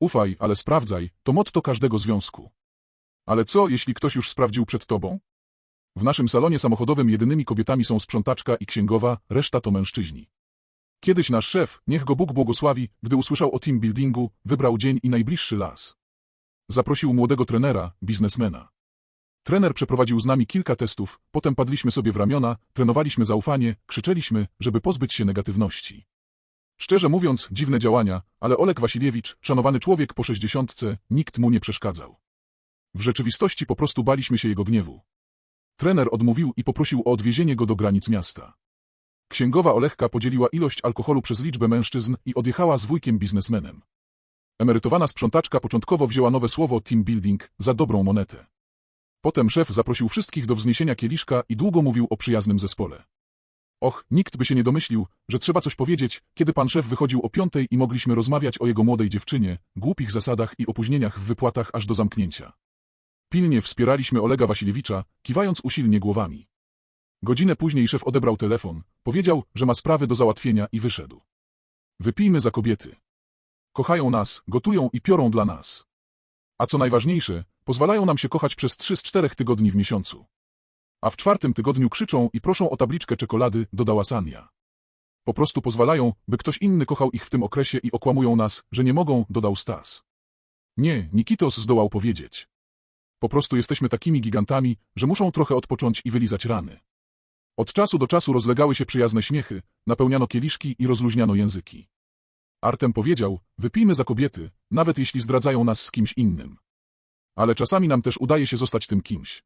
Ufaj, ale sprawdzaj, to motto każdego związku. Ale co, jeśli ktoś już sprawdził przed tobą? W naszym salonie samochodowym jedynymi kobietami są sprzątaczka i księgowa, reszta to mężczyźni. Kiedyś nasz szef, niech go Bóg błogosławi, gdy usłyszał o team buildingu, wybrał dzień i najbliższy las. Zaprosił młodego trenera, biznesmena. Trener przeprowadził z nami kilka testów, potem padliśmy sobie w ramiona, trenowaliśmy zaufanie, krzyczeliśmy, żeby pozbyć się negatywności. Szczerze mówiąc, dziwne działania, ale Olek Wasiliewicz, szanowany człowiek po sześćdziesiątce, nikt mu nie przeszkadzał. W rzeczywistości po prostu baliśmy się jego gniewu. Trener odmówił i poprosił o odwiezienie go do granic miasta. Księgowa Olechka podzieliła ilość alkoholu przez liczbę mężczyzn i odjechała z wujkiem biznesmenem. Emerytowana sprzątaczka początkowo wzięła nowe słowo team building za dobrą monetę. Potem szef zaprosił wszystkich do wzniesienia kieliszka i długo mówił o przyjaznym zespole. Och, nikt by się nie domyślił, że trzeba coś powiedzieć, kiedy pan szef wychodził o piątej i mogliśmy rozmawiać o jego młodej dziewczynie, głupich zasadach i opóźnieniach w wypłatach aż do zamknięcia. Pilnie wspieraliśmy Olega Wasiliewicza, kiwając usilnie głowami. Godzinę później szef odebrał telefon, powiedział, że ma sprawy do załatwienia i wyszedł. Wypijmy za kobiety. Kochają nas, gotują i piorą dla nas. A co najważniejsze, pozwalają nam się kochać przez trzy z czterech tygodni w miesiącu. A w czwartym tygodniu krzyczą i proszą o tabliczkę czekolady, dodała Sania. Po prostu pozwalają, by ktoś inny kochał ich w tym okresie i okłamują nas, że nie mogą, dodał Stas. Nie, Nikitos zdołał powiedzieć. Po prostu jesteśmy takimi gigantami, że muszą trochę odpocząć i wylizać rany. Od czasu do czasu rozlegały się przyjazne śmiechy, napełniano kieliszki i rozluźniano języki. Artem powiedział, wypijmy za kobiety, nawet jeśli zdradzają nas z kimś innym. Ale czasami nam też udaje się zostać tym kimś.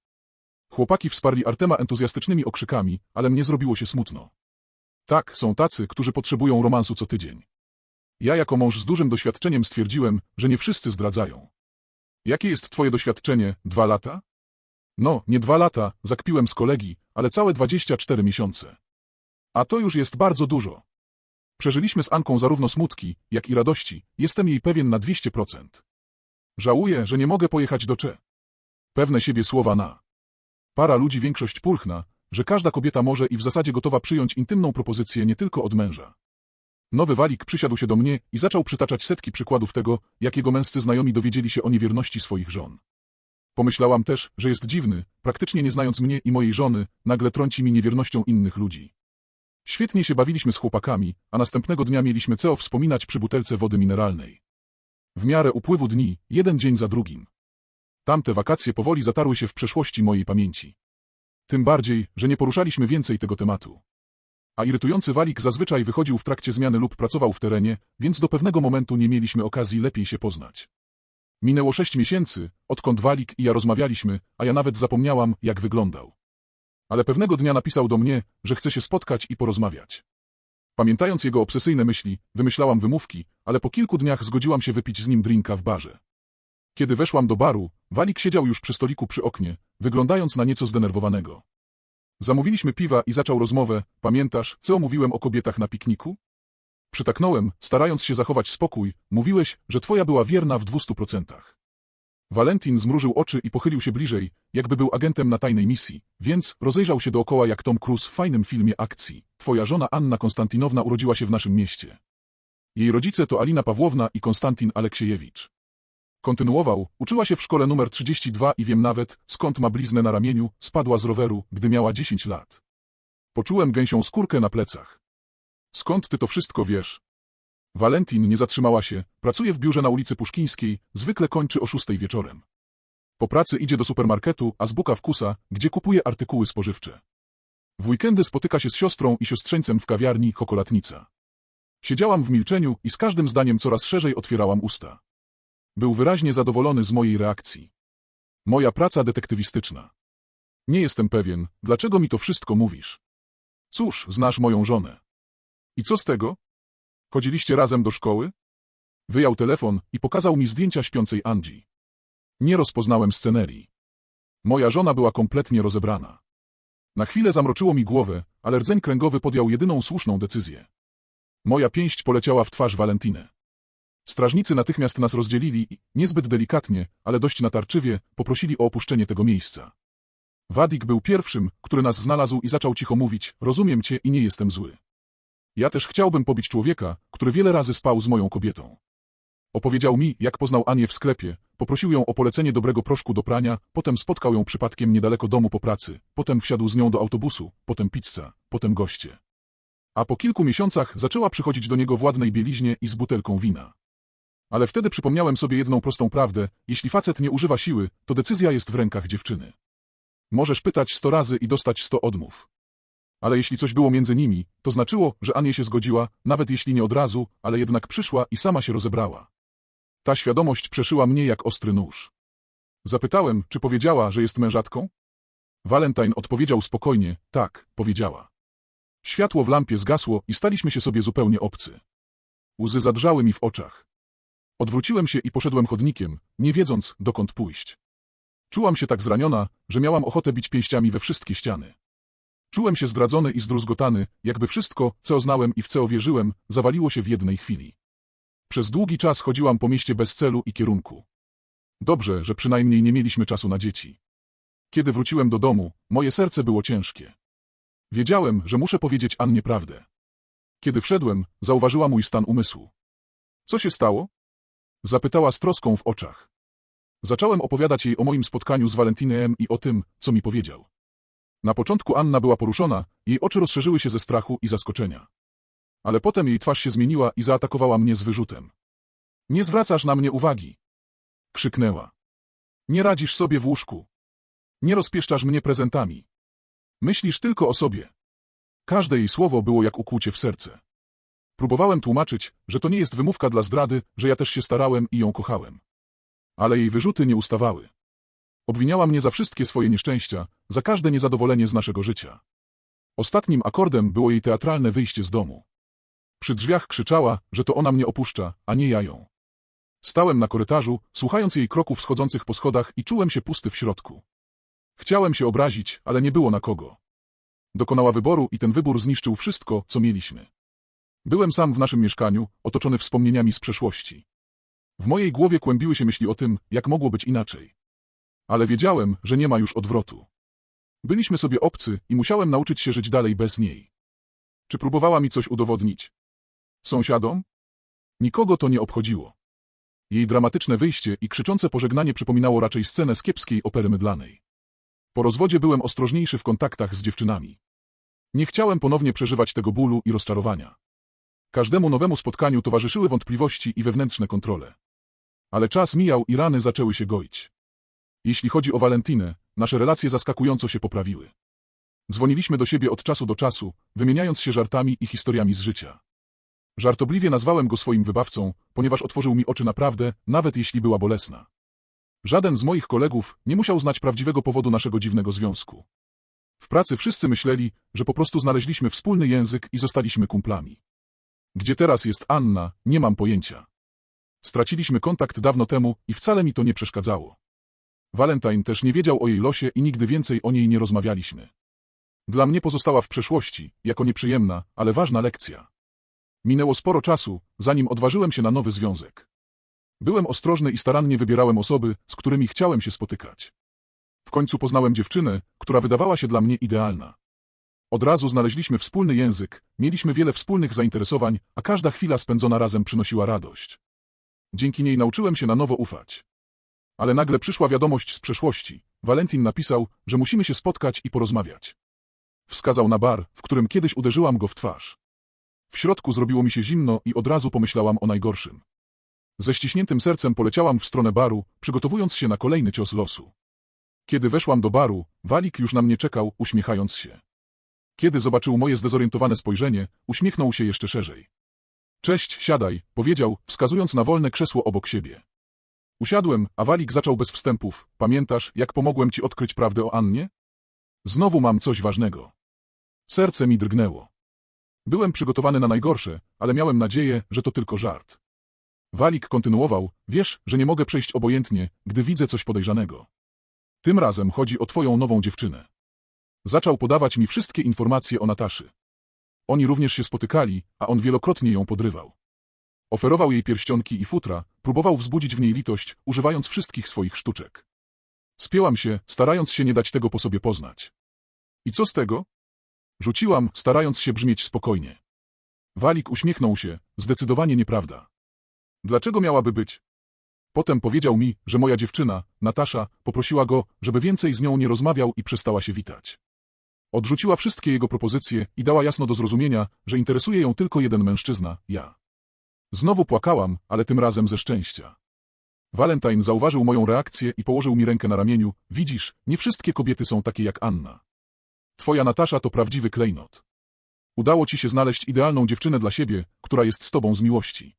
Chłopaki wsparli Artema entuzjastycznymi okrzykami, ale mnie zrobiło się smutno. Tak, są tacy, którzy potrzebują romansu co tydzień. Ja jako mąż z dużym doświadczeniem stwierdziłem, że nie wszyscy zdradzają. Jakie jest twoje doświadczenie? Dwa lata? No, nie dwa lata, zakpiłem z kolegi, ale całe dwadzieścia cztery miesiące. A to już jest bardzo dużo. Przeżyliśmy z Anką zarówno smutki, jak i radości, jestem jej pewien na dwieście procent. Żałuję, że nie mogę pojechać do Cze. Pewne siebie słowa na. Para ludzi większość pulchna, że każda kobieta może i w zasadzie gotowa przyjąć intymną propozycję nie tylko od męża. Nowy walik przysiadł się do mnie i zaczął przytaczać setki przykładów tego, jak jego męscy znajomi dowiedzieli się o niewierności swoich żon. Pomyślałam też, że jest dziwny, praktycznie nie znając mnie i mojej żony, nagle trąci mi niewiernością innych ludzi. Świetnie się bawiliśmy z chłopakami, a następnego dnia mieliśmy co wspominać przy butelce wody mineralnej. W miarę upływu dni, jeden dzień za drugim. Tamte wakacje powoli zatarły się w przeszłości mojej pamięci. Tym bardziej, że nie poruszaliśmy więcej tego tematu. A irytujący walik zazwyczaj wychodził w trakcie zmiany lub pracował w terenie, więc do pewnego momentu nie mieliśmy okazji lepiej się poznać. Minęło sześć miesięcy, odkąd walik i ja rozmawialiśmy, a ja nawet zapomniałam, jak wyglądał. Ale pewnego dnia napisał do mnie, że chce się spotkać i porozmawiać. Pamiętając jego obsesyjne myśli, wymyślałam wymówki, ale po kilku dniach zgodziłam się wypić z nim drinka w barze. Kiedy weszłam do baru, Walik siedział już przy stoliku przy oknie, wyglądając na nieco zdenerwowanego. Zamówiliśmy piwa i zaczął rozmowę, pamiętasz, co mówiłem o kobietach na pikniku? Przytaknąłem, starając się zachować spokój, mówiłeś, że twoja była wierna w dwustu procentach. Valentin zmrużył oczy i pochylił się bliżej, jakby był agentem na tajnej misji, więc rozejrzał się dookoła jak Tom Cruise w fajnym filmie akcji. Twoja żona Anna Konstantinowna urodziła się w naszym mieście. Jej rodzice to Alina Pawłowna i Konstantin Aleksiejewicz. Kontynuował, uczyła się w szkole numer 32 i wiem nawet, skąd ma bliznę na ramieniu, spadła z roweru, gdy miała 10 lat. Poczułem gęsią skórkę na plecach. Skąd ty to wszystko wiesz? Valentin nie zatrzymała się, pracuje w biurze na ulicy Puszkińskiej, zwykle kończy o szóstej wieczorem. Po pracy idzie do supermarketu, a zbuka wkusa, gdzie kupuje artykuły spożywcze. W weekendy spotyka się z siostrą i siostrzeńcem w kawiarni Chokolatnica. Siedziałam w milczeniu i z każdym zdaniem coraz szerzej otwierałam usta. Był wyraźnie zadowolony z mojej reakcji. Moja praca detektywistyczna. Nie jestem pewien, dlaczego mi to wszystko mówisz. Cóż, znasz moją żonę. I co z tego? Chodziliście razem do szkoły? Wyjął telefon i pokazał mi zdjęcia śpiącej Andzi. Nie rozpoznałem scenerii. Moja żona była kompletnie rozebrana. Na chwilę zamroczyło mi głowę, ale rdzeń kręgowy podjął jedyną słuszną decyzję. Moja pięść poleciała w twarz Walentynę. Strażnicy natychmiast nas rozdzielili i, niezbyt delikatnie, ale dość natarczywie, poprosili o opuszczenie tego miejsca. Wadik był pierwszym, który nas znalazł i zaczął cicho mówić, rozumiem cię i nie jestem zły. Ja też chciałbym pobić człowieka, który wiele razy spał z moją kobietą. Opowiedział mi, jak poznał Anię w sklepie, poprosił ją o polecenie dobrego proszku do prania, potem spotkał ją przypadkiem niedaleko domu po pracy, potem wsiadł z nią do autobusu, potem pizza, potem goście. A po kilku miesiącach zaczęła przychodzić do niego w ładnej bieliźnie i z butelką wina. Ale wtedy przypomniałem sobie jedną prostą prawdę, jeśli facet nie używa siły, to decyzja jest w rękach dziewczyny. Możesz pytać sto razy i dostać sto odmów. Ale jeśli coś było między nimi, to znaczyło, że Ania się zgodziła, nawet jeśli nie od razu, ale jednak przyszła i sama się rozebrała. Ta świadomość przeszyła mnie jak ostry nóż. Zapytałem, czy powiedziała, że jest mężatką? Valentine odpowiedział spokojnie, tak, powiedziała. Światło w lampie zgasło i staliśmy się sobie zupełnie obcy. Łzy zadrżały mi w oczach. Odwróciłem się i poszedłem chodnikiem, nie wiedząc, dokąd pójść. Czułam się tak zraniona, że miałam ochotę bić pięściami we wszystkie ściany. Czułem się zdradzony i zdruzgotany, jakby wszystko, co znałem i w co wierzyłem, zawaliło się w jednej chwili. Przez długi czas chodziłam po mieście bez celu i kierunku. Dobrze, że przynajmniej nie mieliśmy czasu na dzieci. Kiedy wróciłem do domu, moje serce było ciężkie. Wiedziałem, że muszę powiedzieć Annie prawdę. Kiedy wszedłem, zauważyła mój stan umysłu. Co się stało? Zapytała z troską w oczach. Zacząłem opowiadać jej o moim spotkaniu z Valentinem i o tym, co mi powiedział. Na początku Anna była poruszona, jej oczy rozszerzyły się ze strachu i zaskoczenia. Ale potem jej twarz się zmieniła i zaatakowała mnie z wyrzutem. Nie zwracasz na mnie uwagi! Krzyknęła. Nie radzisz sobie w łóżku. Nie rozpieszczasz mnie prezentami. Myślisz tylko o sobie. Każde jej słowo było jak ukłucie w serce. Próbowałem tłumaczyć, że to nie jest wymówka dla zdrady, że ja też się starałem i ją kochałem. Ale jej wyrzuty nie ustawały. Obwiniała mnie za wszystkie swoje nieszczęścia, za każde niezadowolenie z naszego życia. Ostatnim akordem było jej teatralne wyjście z domu. Przy drzwiach krzyczała, że to ona mnie opuszcza, a nie ja ją. Stałem na korytarzu, słuchając jej kroków schodzących po schodach i czułem się pusty w środku. Chciałem się obrazić, ale nie było na kogo. Dokonała wyboru i ten wybór zniszczył wszystko, co mieliśmy. Byłem sam w naszym mieszkaniu, otoczony wspomnieniami z przeszłości. W mojej głowie kłębiły się myśli o tym, jak mogło być inaczej. Ale wiedziałem, że nie ma już odwrotu. Byliśmy sobie obcy i musiałem nauczyć się żyć dalej bez niej. Czy próbowała mi coś udowodnić? Sąsiadom? Nikogo to nie obchodziło. Jej dramatyczne wyjście i krzyczące pożegnanie przypominało raczej scenę z kiepskiej opery mydlanej. Po rozwodzie byłem ostrożniejszy w kontaktach z dziewczynami. Nie chciałem ponownie przeżywać tego bólu i rozczarowania. Każdemu nowemu spotkaniu towarzyszyły wątpliwości i wewnętrzne kontrole. Ale czas mijał i rany zaczęły się goić. Jeśli chodzi o Walentinę, nasze relacje zaskakująco się poprawiły. Dzwoniliśmy do siebie od czasu do czasu, wymieniając się żartami i historiami z życia. Żartobliwie nazwałem go swoim wybawcą, ponieważ otworzył mi oczy naprawdę, nawet jeśli była bolesna. Żaden z moich kolegów nie musiał znać prawdziwego powodu naszego dziwnego związku. W pracy wszyscy myśleli, że po prostu znaleźliśmy wspólny język i zostaliśmy kumplami. Gdzie teraz jest Anna, nie mam pojęcia. Straciliśmy kontakt dawno temu i wcale mi to nie przeszkadzało. Valentine też nie wiedział o jej losie i nigdy więcej o niej nie rozmawialiśmy. Dla mnie pozostała w przeszłości, jako nieprzyjemna, ale ważna lekcja. Minęło sporo czasu, zanim odważyłem się na nowy związek. Byłem ostrożny i starannie wybierałem osoby, z którymi chciałem się spotykać. W końcu poznałem dziewczynę, która wydawała się dla mnie idealna. Od razu znaleźliśmy wspólny język, mieliśmy wiele wspólnych zainteresowań, a każda chwila spędzona razem przynosiła radość. Dzięki niej nauczyłem się na nowo ufać. Ale nagle przyszła wiadomość z przeszłości. Valentin napisał, że musimy się spotkać i porozmawiać. Wskazał na bar, w którym kiedyś uderzyłam go w twarz. W środku zrobiło mi się zimno i od razu pomyślałam o najgorszym. Ze ściśniętym sercem poleciałam w stronę baru, przygotowując się na kolejny cios losu. Kiedy weszłam do baru, Walik już na mnie czekał, uśmiechając się. Kiedy zobaczył moje zdezorientowane spojrzenie, uśmiechnął się jeszcze szerzej. Cześć, siadaj, powiedział, wskazując na wolne krzesło obok siebie. Usiadłem, a Walik zaczął bez wstępów. Pamiętasz, jak pomogłem ci odkryć prawdę o Annie? Znowu mam coś ważnego. Serce mi drgnęło. Byłem przygotowany na najgorsze, ale miałem nadzieję, że to tylko żart. Walik kontynuował, wiesz, że nie mogę przejść obojętnie, gdy widzę coś podejrzanego. Tym razem chodzi o twoją nową dziewczynę. Zaczął podawać mi wszystkie informacje o Nataszy. Oni również się spotykali, a on wielokrotnie ją podrywał. Oferował jej pierścionki i futra, próbował wzbudzić w niej litość, używając wszystkich swoich sztuczek. Spięłam się, starając się nie dać tego po sobie poznać. I co z tego? Rzuciłam, starając się brzmieć spokojnie. Walik uśmiechnął się, zdecydowanie nieprawda. Dlaczego miałaby być? Potem powiedział mi, że moja dziewczyna, Natasza, poprosiła go, żeby więcej z nią nie rozmawiał i przestała się witać. Odrzuciła wszystkie jego propozycje i dała jasno do zrozumienia, że interesuje ją tylko jeden mężczyzna, ja. Znowu płakałam, ale tym razem ze szczęścia. Valentine zauważył moją reakcję i położył mi rękę na ramieniu. Widzisz, nie wszystkie kobiety są takie jak Anna. Twoja Natasza to prawdziwy klejnot. Udało ci się znaleźć idealną dziewczynę dla siebie, która jest z tobą z miłości.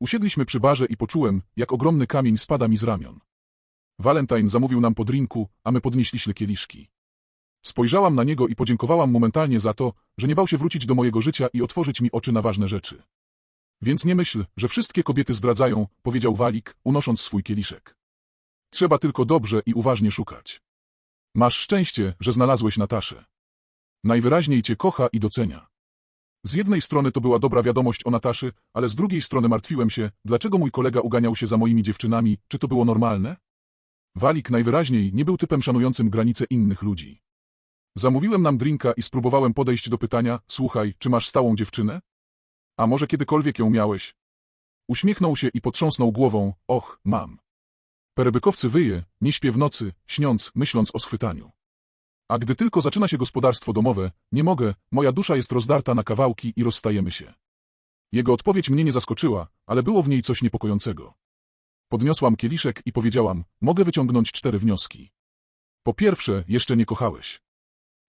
Usiedliśmy przy barze i poczułem, jak ogromny kamień spada mi z ramion. Valentine zamówił nam po drinku, a my podnieśliśmy kieliszki. Spojrzałam na niego i podziękowałam momentalnie za to, że nie bał się wrócić do mojego życia i otworzyć mi oczy na ważne rzeczy. Więc nie myśl, że wszystkie kobiety zdradzają, powiedział Walik, unosząc swój kieliszek. Trzeba tylko dobrze i uważnie szukać. Masz szczęście, że znalazłeś Nataszę. Najwyraźniej cię kocha i docenia. Z jednej strony to była dobra wiadomość o Nataszy, ale z drugiej strony martwiłem się, dlaczego mój kolega uganiał się za moimi dziewczynami, czy to było normalne? Walik najwyraźniej nie był typem szanującym granice innych ludzi. Zamówiłem nam drinka i spróbowałem podejść do pytania, słuchaj, czy masz stałą dziewczynę? A może kiedykolwiek ją miałeś? Uśmiechnął się i potrząsnął głową, och, mam. Perebykowcy wyje, nie śpię w nocy, śniąc, myśląc o schwytaniu. A gdy tylko zaczyna się gospodarstwo domowe, nie mogę, moja dusza jest rozdarta na kawałki i rozstajemy się. Jego odpowiedź mnie nie zaskoczyła, ale było w niej coś niepokojącego. Podniosłam kieliszek i powiedziałam, mogę wyciągnąć cztery wnioski. Po pierwsze, jeszcze nie kochałeś.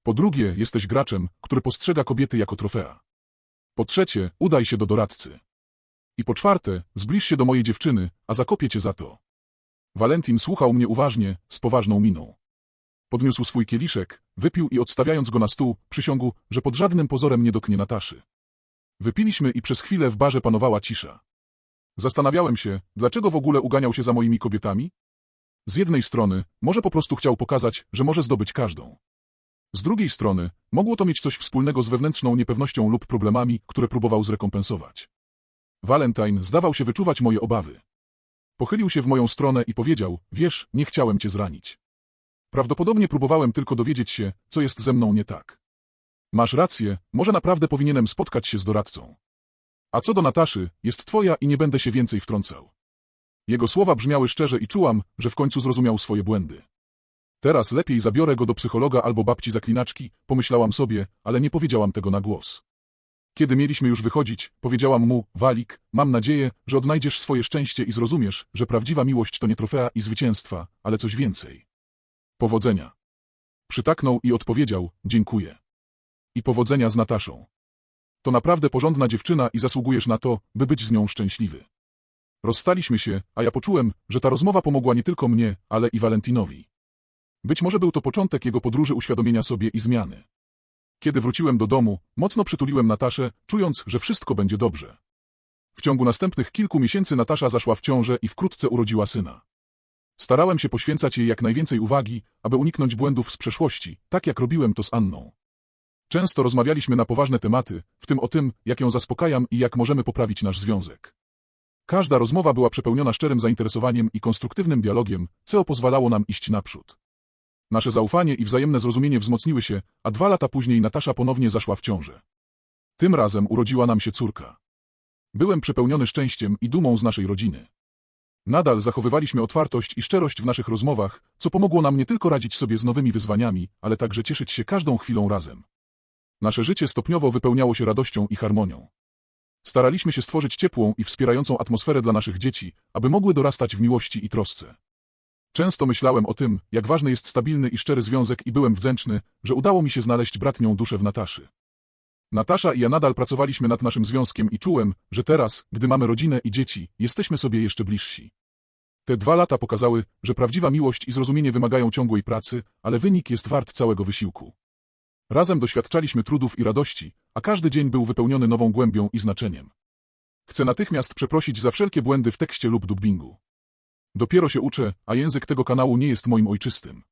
Po drugie, jesteś graczem, który postrzega kobiety jako trofea. Po trzecie, udaj się do doradcy. I po czwarte, zbliż się do mojej dziewczyny, a zakopię cię za to. Valentin słuchał mnie uważnie, z poważną miną. Podniósł swój kieliszek, wypił i odstawiając go na stół, przysiągł, że pod żadnym pozorem nie doknie Nataszy. Wypiliśmy i przez chwilę w barze panowała cisza. Zastanawiałem się, dlaczego w ogóle uganiał się za moimi kobietami? Z jednej strony, może po prostu chciał pokazać, że może zdobyć każdą. Z drugiej strony, mogło to mieć coś wspólnego z wewnętrzną niepewnością lub problemami, które próbował zrekompensować. Valentine zdawał się wyczuwać moje obawy. Pochylił się w moją stronę i powiedział, wiesz, nie chciałem cię zranić. Prawdopodobnie próbowałem tylko dowiedzieć się, co jest ze mną nie tak. Masz rację, może naprawdę powinienem spotkać się z doradcą. A co do Nataszy, jest twoja i nie będę się więcej wtrącał. Jego słowa brzmiały szczerze i czułam, że w końcu zrozumiał swoje błędy. Teraz lepiej zabiorę go do psychologa albo babci zaklinaczki, pomyślałam sobie, ale nie powiedziałam tego na głos. Kiedy mieliśmy już wychodzić, powiedziałam mu, Walik, mam nadzieję, że odnajdziesz swoje szczęście i zrozumiesz, że prawdziwa miłość to nie trofea i zwycięstwa, ale coś więcej. Powodzenia. Przytaknął i odpowiedział, dziękuję. I powodzenia z Nataszą. To naprawdę porządna dziewczyna i zasługujesz na to, by być z nią szczęśliwy. Rozstaliśmy się, a ja poczułem, że ta rozmowa pomogła nie tylko mnie, ale i Valentinowi. Być może był to początek jego podróży uświadomienia sobie i zmiany. Kiedy wróciłem do domu, mocno przytuliłem Nataszę, czując, że wszystko będzie dobrze. W ciągu następnych kilku miesięcy Natasza zaszła w ciążę i wkrótce urodziła syna. Starałem się poświęcać jej jak najwięcej uwagi, aby uniknąć błędów z przeszłości, tak jak robiłem to z Anną. Często rozmawialiśmy na poważne tematy, w tym o tym, jak ją zaspokajam i jak możemy poprawić nasz związek. Każda rozmowa była przepełniona szczerym zainteresowaniem i konstruktywnym dialogiem, co pozwalało nam iść naprzód. Nasze zaufanie i wzajemne zrozumienie wzmocniły się, a dwa lata później Natasza ponownie zaszła w ciążę. Tym razem urodziła nam się córka. Byłem przepełniony szczęściem i dumą z naszej rodziny. Nadal zachowywaliśmy otwartość i szczerość w naszych rozmowach, co pomogło nam nie tylko radzić sobie z nowymi wyzwaniami, ale także cieszyć się każdą chwilą razem. Nasze życie stopniowo wypełniało się radością i harmonią. Staraliśmy się stworzyć ciepłą i wspierającą atmosferę dla naszych dzieci, aby mogły dorastać w miłości i trosce. Często myślałem o tym, jak ważny jest stabilny i szczery związek i byłem wdzięczny, że udało mi się znaleźć bratnią duszę w Nataszy. Natasza i ja nadal pracowaliśmy nad naszym związkiem i czułem, że teraz, gdy mamy rodzinę i dzieci, jesteśmy sobie jeszcze bliżsi. Te dwa lata pokazały, że prawdziwa miłość i zrozumienie wymagają ciągłej pracy, ale wynik jest wart całego wysiłku. Razem doświadczaliśmy trudów i radości, a każdy dzień był wypełniony nową głębią i znaczeniem. Chcę natychmiast przeprosić za wszelkie błędy w tekście lub dubbingu. Dopiero się uczę, a język tego kanału nie jest moim ojczystym.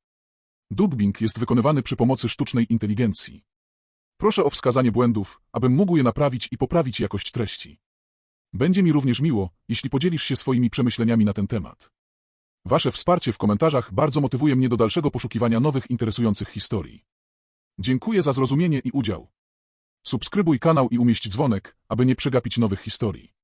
Dubbing jest wykonywany przy pomocy sztucznej inteligencji. Proszę o wskazanie błędów, abym mógł je naprawić i poprawić jakość treści. Będzie mi również miło, jeśli podzielisz się swoimi przemyśleniami na ten temat. Wasze wsparcie w komentarzach bardzo motywuje mnie do dalszego poszukiwania nowych interesujących historii. Dziękuję za zrozumienie i udział. Subskrybuj kanał i umieść dzwonek, aby nie przegapić nowych historii.